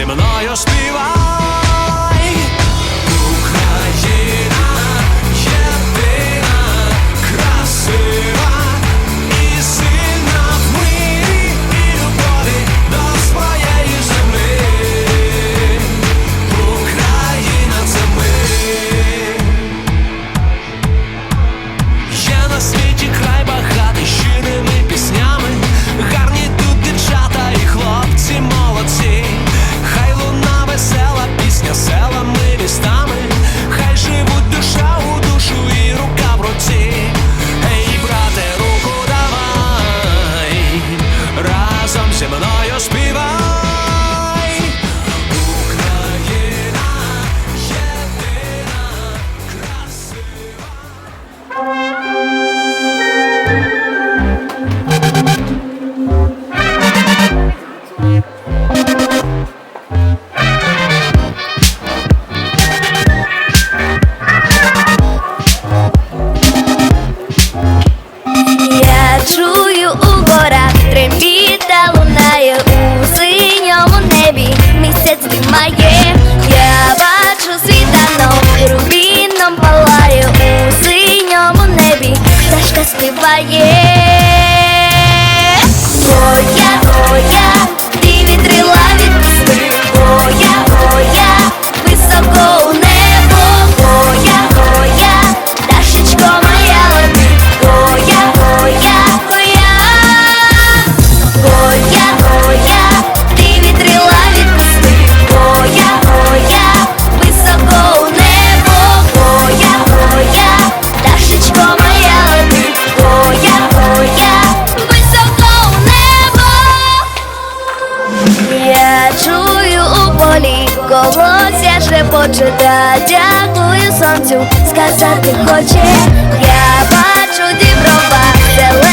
зі мною співай. співає. полі, колося шепоче та дякую сонцю, сказати хоче, я бачу діброва, зелена.